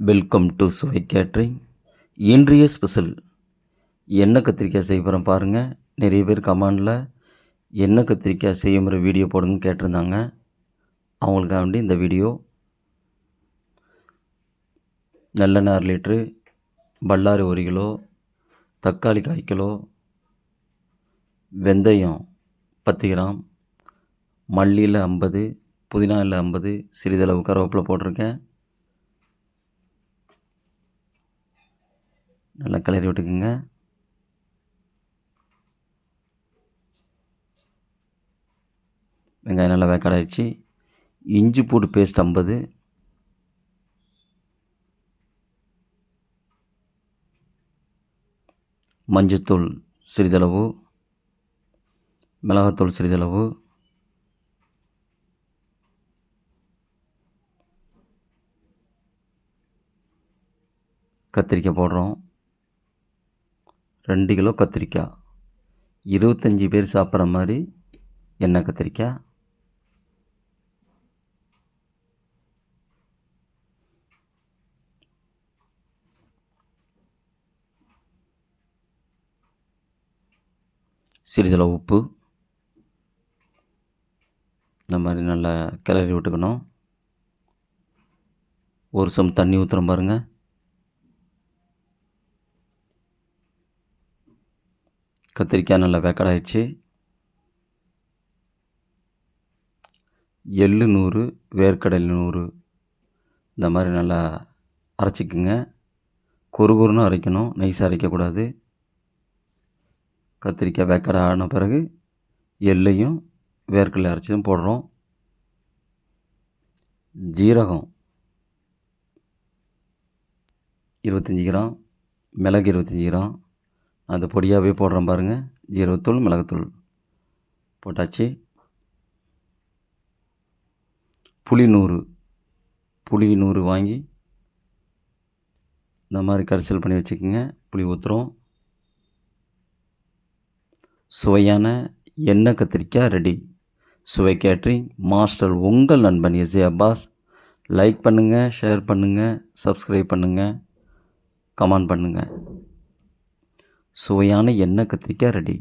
Welcome to Suvai catering இன்றைய special என்ன கத்திரிக்காய் செய்ய போகிறோம் பாருங்கள் நிறைய பேர் கமெண்டில் என்ன கத்திரிக்காய் செய்ய முறை வீடியோ போடுங்கன்னு கேட்டிருந்தாங்க. அவங்களுக்காக வேண்டி இந்த வீடியோ. நல்லெண்ணெய் அரை லிட்ரு பல்லாரி ஒரு கிலோ தக்காளி கால் கிலோ வெந்தயம் பத்து கிராம் மல்லியில் ஐம்பது புதினாவில் ஐம்பது சிறிதளவு கருவேப்பில் போட்டிருக்கேன். நல்லா கிளறி விட்டுக்குங்க. வெங்காயம் நல்லா வேக்காடாயிடுச்சு இஞ்சி பூண்டு பேஸ்ட் ஐம்பது. மஞ்சத்தூள் சிறிதளவு. மிளகாத்தூள் சிறிதளவு. கத்திரிக்காய் போடுறோம். ரெண்டு கிலோ கத்திரிக்காய் இருபத்தஞ்சி பேர் சாப்பிட்ற மாதிரி எண்ணெய் கத்திரிக்காய் சிறிதளவு உப்பு. இந்த மாதிரி நல்லா கிளறி விட்டுக்கணும். ஒரு சம் தண்ணி ஊற்றுறோம் பாருங்கள் கத்திரிக்காய் நல்லா வேக்காடாயிடுச்சு. எள்ளு நூறு வேர்க்கடல் நூறு இந்த மாதிரி நல்லா அரைச்சிக்குங்க. குறுகுறுன்னு அரைக்கணும் நைஸாக அரைக்கக்கூடாது. கத்திரிக்காய் வேக்கடை ஆன பிறகு எள்ளையும் வேர்க்கடலை அரைச்சதும் போடுறோம். ஜீரகம் இருபத்தஞ்சி கிராம் மிளகு இருபத்தஞ்சி கிராம் அந்த பொடியாகவே போடுறோம் பாருங்கள் ஜீரகத்தூள் மிளகுத்தூள் போட்டாச்சு. புளி நூறு புளி நூறு வாங்கி இந்த மாதிரி கரிசல் பண்ணி வச்சுக்கோங்க. புளி ஊற்றுறோம் சுவையான எண்ணெய் கத்திரிக்காய் ரெடி சுவை கேட்ரிங் மாஸ்டர் உங்கள் நண்பன் எஸ்ஏ அப்பாஸ். லைக் பண்ணுங்கள் ஷேர் பண்ணுங்கள் சப்ஸ்கிரைப் பண்ணுங்கள் கமெண்ட் பண்ணுங்கள் சுவையான எண்ணெய் கத்திரிக்காய் ரெடி